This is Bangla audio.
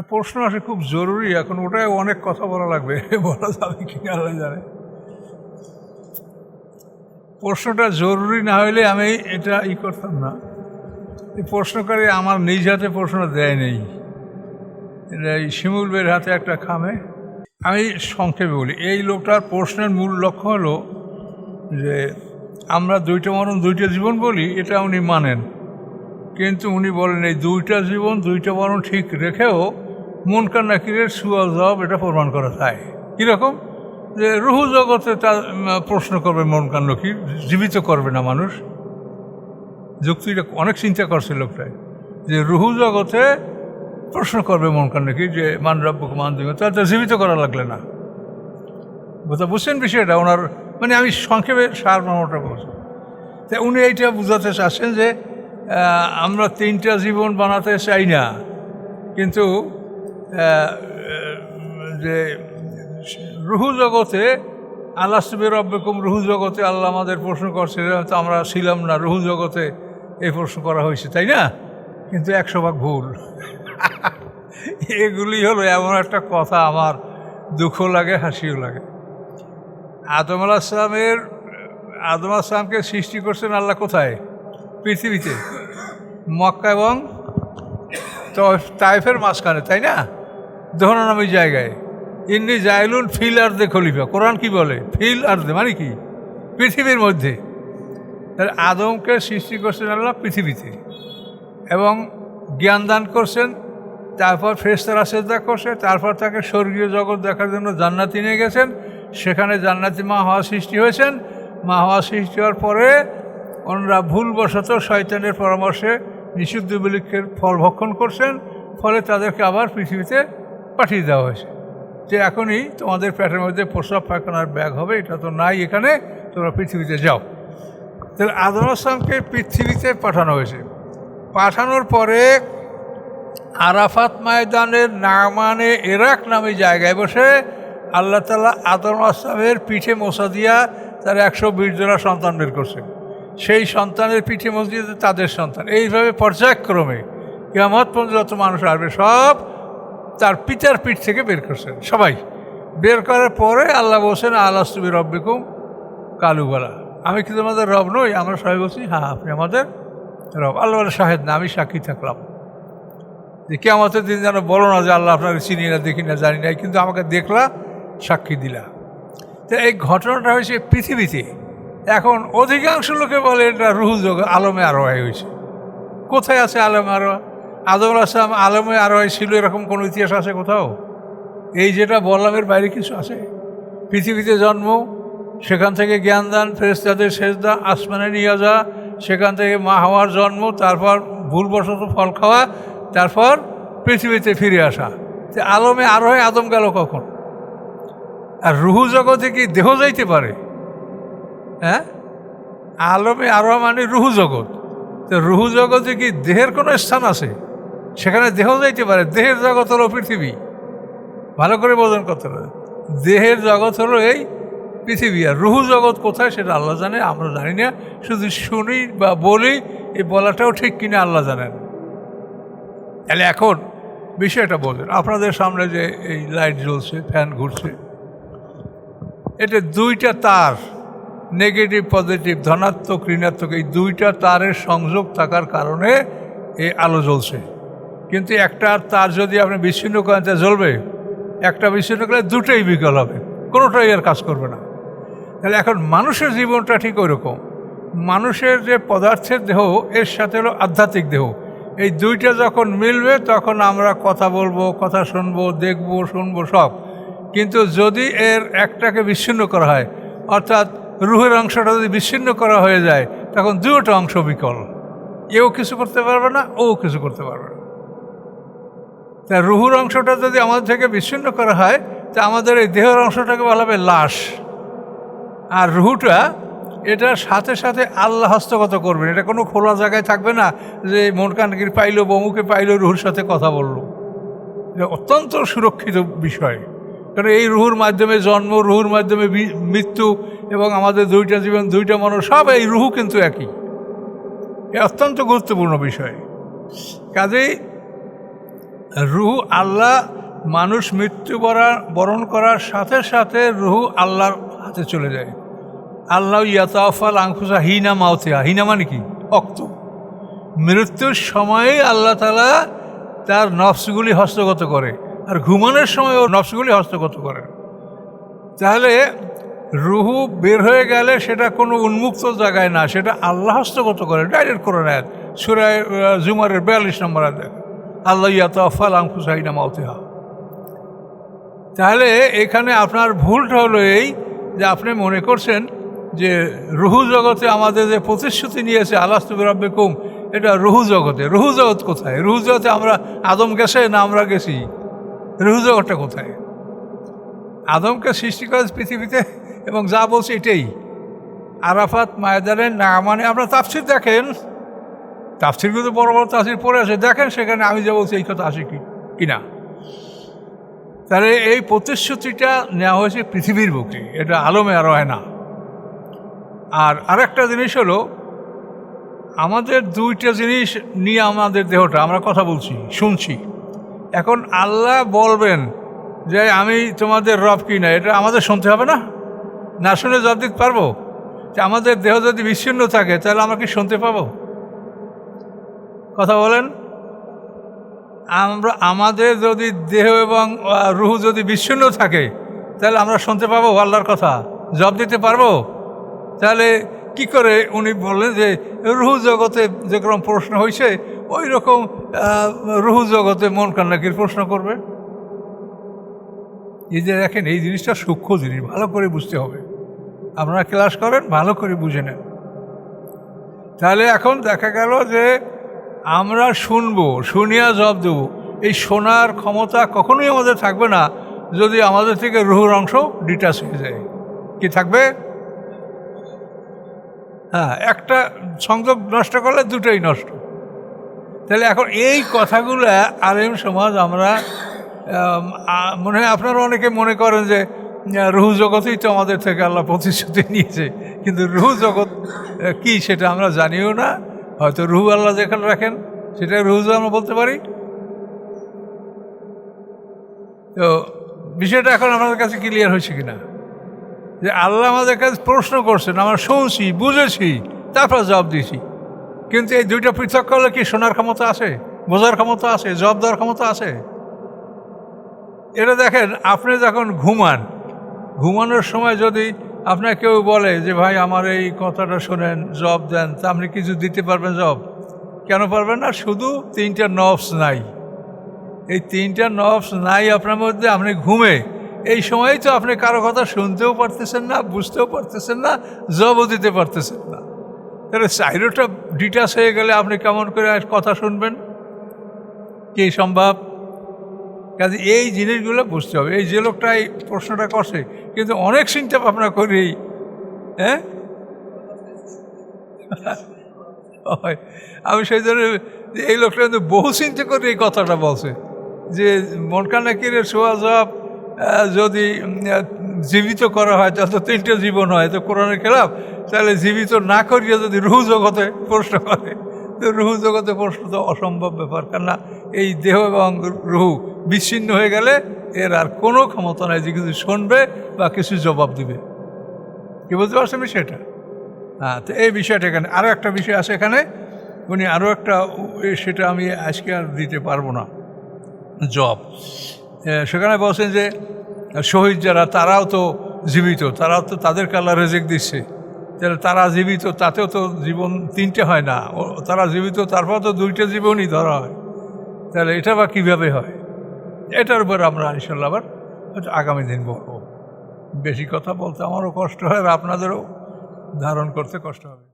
প্রশ্ন আসে খুব জরুরি, এখন ওটাই অনেক কথা বলা লাগবে, বলা যাবে কি আল্লাহ জানে। প্রশ্নটা জরুরি না হলে আমি এটা ই করতাম না। এই প্রশ্নকারী আমার নিজ হাতে প্রশ্ন দেয় নেই। এটা এই শিমুল বের হাতে একটা খামে। আমি সংক্ষেপে বলি, এই লোকটার প্রশ্নের মূল লক্ষ্য হলো যে আমরা দুইটা মরণ, দুইটা জীবন বলি, এটা উনি মানেন। কিন্তু উনি বলেন, এই দুইটা জীবন, দুইটা মরণ ঠিক রেখেও মনকার নাকিরের সুয়া জবাব এটা প্রমাণ করা যায়। কীরকম? যে রুহু জগতে তার প্রশ্ন করবে মনকার নকির জীবিত করবে না মানুষ। যুক্তিটা অনেক চিন্তা করছে লোকটাই। যে রুহু জগতে প্রশ্ন করবে মনকার নাকি যে মান রব্বক মান দিব তার জীবিত করা লাগলে না। বোঝা, বুঝছেন বিষয়টা? ওনার মানে আমি সংক্ষেপে সার মামটা বলছি। তা উনি এইটা বোঝাতে চাচ্ছেন যে আমরা তিনটা জীবন বানাতে চাই না। কিন্তু যে রুহু জগতে, আল্লাহ সুবের রব্বেকুম রুহু জগতে, আল্লাহ আমাদের প্রশ্ন করছে তো আমরা ছিলাম না রুহু জগতে এই প্রশ্ন করা হয়েছে, তাই না? কিন্তু একশো ভাগ ভুল। এগুলি হলো এমন একটা কথা, আমার দুঃখ লাগে, হাসিও লাগে। আদম ইসলামের আদম আলাহ ইসলামকে সৃষ্টি করছেন আল্লাহ কোথায়? পৃথিবীতে। মক্কা এবং তাইফের মাঝখানে, তাই না? নামী জায়গায়। ইন্নি জাইলুন ফিল আর দে খলিফা। কোরআন কি বলে? ফিল আর দে মানে কি? পৃথিবীর মধ্যে। তাহলে আদমকে সৃষ্টি করছেন আল্লাহ পৃথিবীতে। এবং জ্ঞান দান করছেন, তারপর ফেরেশতারা সেজদা করছে, তারপর তাকে স্বর্গীয় জগৎ দেখার জন্য জান্নাতি নিয়ে গেছেন। সেখানে জান্নাতি মা হওয়া সৃষ্টি হয়েছেন। মা হওয়া সৃষ্টি হওয়ার পরে ওনারা ভুলবশত শয়তানের পরামর্শে নিষিদ্ধ বৃক্ষের ফল ভক্ষণ করছেন। ফলে তাদেরকে আবার পৃথিবীতে পাঠিয়ে দেওয়া হয়েছে। যে এখনই তোমাদের পেটের মধ্যে প্রসব পায়খানার ব্যাগ হবে, এটা তো নাই এখানে, তোমরা পৃথিবীতে যাও। তাহলে আদম আসলামকে পৃথিবীতে পাঠানো হয়েছে। পাঠানোর পরে আরাফাত ময়দানের নামানে এরাক নামে জায়গায় বসে আল্লাহ তালা আদম আসলামের পিঠে মশা দিয়া তার একশো বিশ জোড়া সন্তান বের করছে। সেই সন্তানের পিঠে মসজিদে তাদের সন্তান। এইভাবে পর্যায়ক্রমে কেমত পর্যন্ত মানুষ আসবে, সব তার পিতার পিঠ থেকে বের করছেন। সবাই, বের করার পরে আল্লাহ বলছেন আল্লাহ তুমি রব্বিকুম কালুবালা। আমি কি তোমাদের রব নই, আমরা সবাই বলছি হ্যাঁ আপনি আমাদের রব। আল্লাহ শাহেদ না, আমি সাক্ষী থাকলাম। যে কে আমাদের দিন যেন বলো না যে আল্লাহ আপনাকে চিনি না, দেখি না, জানি না কিন্তু আমাকে দেখলা, সাক্ষী দিলা। তো এই ঘটনাটা হয়েছে পৃথিবীতে। এখন অধিকাংশ লোকে বলে, এটা রুহু যোগ, আলমে আরোহাই হয়েছে। কোথায় আছে আলমে আরোহা আদম আসলাম আলমে আরোহাই ছিল এরকম কোনো ইতিহাস আছে কোথাও? এই যেটা বললামের বাইরে কিছু আছে? পৃথিবীতে জন্ম, সেখান থেকে জ্ঞান দান ফেরেস্তাদের সেজদা, আসমানে নিয়ে যা সেখান থেকে মা হওয়ার জন্ম, তারপর ভুলবশত ফল খাওয়া, তারপর পৃথিবীতে ফিরে আসা। তো আলমে আরোহে আদম গেল কখন? আর রুহু জগতে কি দেহ যাইতে পারে? হ্যাঁ? আলমে আরোহা মানে রুহু জগৎ। তো রুহু জগতে কি দেহের কোনো স্থান আছে? সেখানে দেহ যাইতে পারে, দেহের জগৎ হলো পৃথিবী। ভালো করে বোঝান কথাটা দেহের জগৎ হলো এই পৃথিবী, আর রুহু জগৎ কোথায় সেটা আল্লাহ জানে, আমরা জানি না। শুধু শুনি বা বলি, এই বলাটাও ঠিক কিনা আল্লাহ জানেন। তাহলে এখন বিষয়টা বলেন, আপনাদের সামনে যে এই লাইট জ্বলছে, ফ্যান ঘুরছে এটা দুইটা তার, নেগেটিভ, পজিটিভ, ধনাত্মক, ঋণাত্মক, এই দুইটা তারের সংযোগ থাকার কারণে এই আলো জ্বলছে। কিন্তু একটা তার যদি আপনি বিচ্ছিন্ন করেন, তা জ্বলবে। একটা বিচ্ছিন্ন করলে দুটোই বিকল হবে। কোনোটাই আর কাজ করবে না। তাহলে এখন মানুষের জীবনটা ঠিক ওইরকম। মানুষের যে পদার্থের দেহ, এর সাথে হলো আধ্যাত্মিক দেহ। এই দুইটা যখন মিলবে, তখন আমরা কথা বলব, কথা শুনব, দেখব, শুনব সব। কিন্তু যদি এর একটাকে বিচ্ছিন্ন করা হয়, অর্থাৎ রুহের অংশটা যদি বিচ্ছিন্ন করা হয়ে যায়, তখন দুটো অংশ বিকল। এও কিছু করতে পারবে না, ও কিছু করতে পারবে না। তা রুহুর অংশটা যদি আমাদের থেকে বিচ্ছিন্ন করা হয়, তা আমাদের এই দেহের অংশটাকে বলা হবে লাশ। আর রুহুটা এটার সাথে সাথে আল্লাহ হস্তগত করবেন। এটা কোনো খোলা জায়গায় থাকবে না যে মন কানকির পাইলো, বমুকে পাইলো, রুহুর সাথে কথা বলল। এটা অত্যন্ত সুরক্ষিত বিষয়। কারণ এই রুহুর মাধ্যমে জন্ম, রুহুর মাধ্যমে মৃত্যু এবং আমাদের দুইটা জীবন, দুইটা মানুষ সব এই রুহু কিন্তু একই। এ অত্যন্ত গুরুত্বপূর্ণ বিষয়। কাজেই রুহু আল্লাহ মানুষ মৃত্যু বরা- বরণ করার সাথে সাথে রুহু আল্লাহর হাতে চলে যায়। আল্লাহ ইয়াতাফাল আংফুসা হিনা মাউথিয়া হিনা মানে কি? অক্ত। মৃত্যুর সময়েই আল্লাহ তালা তার নফসগুলি হস্তগত করে আর ঘুমানোর সময় ও নফসগুলি হস্তগত করে। তাহলে রুহু বের হয়ে গেলে সেটা কোনো উন্মুক্ত জায়গায় না, সেটা আল্লাহ হস্তগত করে। ডাইরেক্ট করে নেয় সুরায় জুমারের বিয়াল্লিশ নম্বর আদেশ আল্লাহ ইয়াতাফাল আংফুসা হিনা মাউথিয়া তাহলে এখানে আপনার ভুলটা হলো এই যে আপনি মনে করছেন যে রুহু জগতে আমাদের যে প্রতিশ্রুতি নিয়েছে আলাস্তবির রব্বেকুম এটা রুহু জগতে। রুহু জগৎ কোথায়? রুহু জগতে আমরা আদম গেছে না আমরা গেছি? রুহু জগৎটা কোথায়? আদমকে সৃষ্টি করে পৃথিবীতে এবং যা বলছে এটাই। আরাফাত না মানে আপনার তাফসির দেখেন। তাফসিরগুলো বড় বড় তাফসির পড়ে আছে, দেখেন সেখানে আমি যা বলছি এই কথা আসে কি, কিনা। তাহলে এই প্রতিশ্রুতিটা নেওয়া হয়েছে পৃথিবীর বুকে, এটা আলমে আর হয় না। আর আরেকটা জিনিস হলো, আমাদের দুইটা জিনিস নিয়ে আমাদের দেহটা, আমরা কথা বলছি, শুনছি। এখন আল্লাহ বলবেন যে, আমি তোমাদের রব কি না? এটা আমাদের শুনতে হবে না? না শুনে জব দিতে পারব? যে আমাদের দেহ যদি বিচ্ছিন্ন থাকে, তাহলে আমরা কি শুনতে পাবো? কথা বলেন? আমরা, আমাদের যদি দেহ এবং রুহু যদি বিচ্ছিন্ন থাকে, তাহলে আমরা শুনতে পাবো আল্লাহর কথা। জব দিতে পারব? তাহলে কি করে উনি বললেন যে, রুহু জগতে যেরকম প্রশ্ন হয়েছে ওই রকম রুহু জগতে মন কান্নাকির প্রশ্ন করবে? এই যে দেখেন, এই জিনিসটা সূক্ষ্ম জিনিস, ভালো করে বুঝতে হবে। আপনারা ক্লাস করেন, ভালো করে বুঝে নেন। তাহলে এখন দেখা গেল যে আমরা শুনব, শুনিয়া জব দেব। এই শোনার ক্ষমতা কখনোই আমাদের থাকবে না, যদি আমাদের থেকে রুহুর অংশ ডিটাচ হয়ে যায়। কি থাকবে? হ্যাঁ একটা সংযোগ নষ্ট করলে দুটোই নষ্ট। তাহলে এখন এই কথাগুলো আলেম সমাজ আমরা মনে হয় আপনারা অনেকে মনে করেন যে রুহু জগতেই তো আমাদের থেকে আল্লাহ প্রতিশ্রুতি নিয়েছে। কিন্তু রুহু জগৎ কি সেটা আমরা জানিও না। হয়তো রুহু আল্লাহ যেখানে রাখেন সেটা রুহু আমরা বলতে পারি। তো বিষয়টা এখন আমাদের কাছে ক্লিয়ার হয়েছে কিনা? যে আল্লাহ আমাদের কাছে প্রশ্ন করছেন, আমরা শুনছি, বুঝেছি, তারপর জবাব দিয়েছি। কিন্তু এই দুইটা পৃথক করলে কি শোনার ক্ষমতা আছে? বোঝার ক্ষমতা আছে? জবাব দেওয়ার ক্ষমতা আছে? এটা দেখেন, আপনি যখন ঘুমান, ঘুমানোর সময় যদি আপনার কেউ বলে যে, ভাই, আমার এই কথাটা শোনেন জব দেন। তা আপনি কিছু দিতে পারবেন জব কেন পারবেন না? শুধু তিনটা নবস নাই। এই তিনটা নবস নাই আপনার মধ্যে, আপনি ঘুমে। এই সময়ই তো আপনি কারও কথা শুনতেও পারতেছেন না, বুঝতেও পারতেছেন না জবও দিতে পারতেছেন না। তাহলে সাইরোটা ডিটাস হয়ে গেলে আপনি কেমন করে কথা শুনবেন? কি সম্ভব? কাজে এই জিনিসগুলো বুঝতে হবে। এই যে লোকটা এই প্রশ্নটা করছে কিন্তু অনেক চিন্তা ভাবনা করি। হ্যাঁ। আমি সেই জন্য এই লোকটা কিন্তু বহু চিন্তা করে এই কথাটা বলছে যে মনকানা কিরে সোয়া জব যদি জীবিত করা হয়, তাহলে তো তিনটে জীবন হয়, তো কোরআনের খেলাফ। তাহলে জীবিত না করিয়ে যদি রুহু জগতে প্রশ্ন করে, তো রুহু জগতে প্রশ্ন তো অসম্ভব ব্যাপার। কেননা এই দেহ এবং রুহু বিচ্ছিন্ন হয়ে গেলে এর আর কোনো ক্ষমতা নাই যে কিছু শুনবে বা কিছু জবাব দিবে। কি বুঝতে পারছেন বিষয়টা? হ্যাঁ তো এই বিষয়টা এখানে আরও একটা বিষয় আছে এখানে। উনি আরও একটা সেটা আমি আজকে আর দিতে পারব না। জব সেখানে বলছেন যে, শহীদ যারা, তারাও তো জীবিত, তারাও তো তাদেরকে আল্লাহ রেজেক দিচ্ছে। তাহলে তারা জীবিত, তাতেও তো জীবন তিনটে হয় না। তারা জীবিত, তারপর তো দুইটা জীবনই ধরা হয়। তাহলে এটা বা কীভাবে হয়? এটার উপর আমরা ইনশাল্লাহ আবার আগামী দিন বলব। বেশি কথা বলতে আমারও কষ্ট হয় আর আপনাদেরও ধারণ করতে কষ্ট হবে।